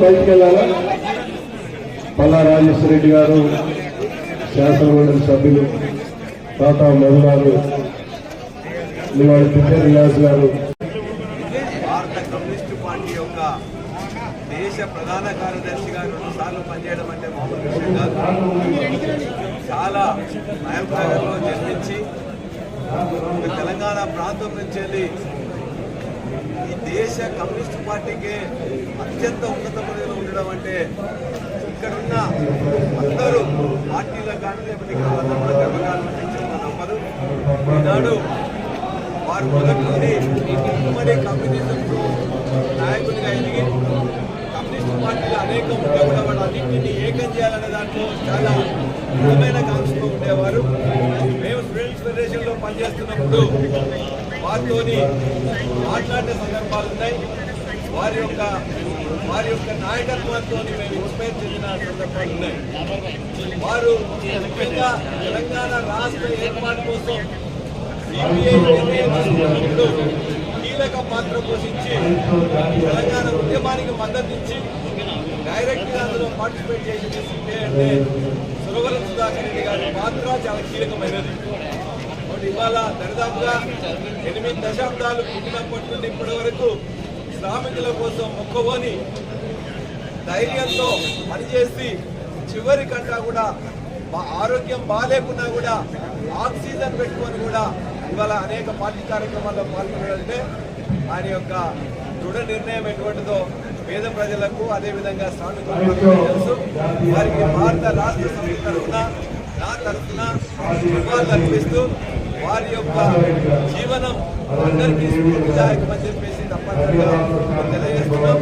బయటకు వెళ్ళాలా పల్లా రాజేశ్వర రెడ్డి గారు శాసనమండలి సభ్యులు తాత మధు గారు ఇవాళ పిచ్చర్ రియాజ్ గారు. భారత కమ్యూనిస్ట్ పార్టీ యొక్క దేశ ప్రధాన కార్యదర్శిగా రెండు సార్లు పనిచేయడం అంటే మామూలు విషయం కాదు. చాలా మహబూబ్నగర్లో జన్మించి తెలంగాణ ప్రాంతం నుంచి వెళ్ళి ఈ దేశ కమ్యూనిస్ట్ పార్టీకి అత్యంత ఉన్నత పదవిలో ఉండడం అంటే ఇక్కడున్న అందరూ పార్టీలకు కానీ లేకపోతే ఇక్కడ నమ్మరు. ఈనాడు వారు మొదటి నుండి ఉమ్మడి కమ్యూనిజం నాయకులుగా ఎదిగి కమ్యూనిస్ట్ పార్టీలో అనేక ఉంటే కూడా వాళ్ళు అన్నింటినీ ఏకం చేయాలనే దాంట్లో చాలా బలమైన కాంక్షలో ఉండేవారు. మేము స్టూడెంట్స్ ఫెడరేషన్లో పనిచేస్తున్నప్పుడు వారితోని మాట్లాడిన సందర్భాలు ఉన్నాయి. వారి యొక్క వారి యొక్క నాయకత్వంతో మేము ఇన్స్పైర్ చెందిన సందర్భాలు ఉన్నాయి. వారు ముఖ్యంగా తెలంగాణ రాష్ట్ర ఏర్పాటు కోసం సిపిఐ నిర్ణయం తీసుకున్నప్పుడు కీలక పాత్ర పోషించి తెలంగాణ ఉద్యమానికి మద్దతు ఇచ్చి డైరెక్ట్గా అందులో పార్టిసిపేట్ చేసి సిపిఐ అంటే సురవరం సుధాకర్ రెడ్డి గారి పాత్ర చాలా కీలకమైనది. కాబట్టి ఇవాళ దరిదాపుగా ఎనిమిది దశాబ్దాలు పుట్టినప్పటి నుండి ఇప్పటి వరకు శ్రామికుల కోసం మొక్కబోని ధైర్యంతో పనిచేసి చివరి కంటా కూడా మా ఆరోగ్యం బాగాలేకున్నా కూడా ఆక్సిజన్ పెట్టుకొని కూడా ఇవాళ అనేక పార్టీ కార్యక్రమాల్లో పాల్గొనాలంటే ఆయన యొక్క దృఢ నిర్ణయం ఎటువంటిదో పేద ప్రజలకు అదేవిధంగా శ్రామికులకు తెలుసు. వారికి భారత రాష్ట్ర సమితి తరఫున నా తరఫున నివాళులు అర్పిస్తూ వారి యొక్క జీవనం అందరికీ స్ఫూర్తిదాయకమని చెప్పేసి తప్పనిసరిగా తెలియజేస్తున్నాం.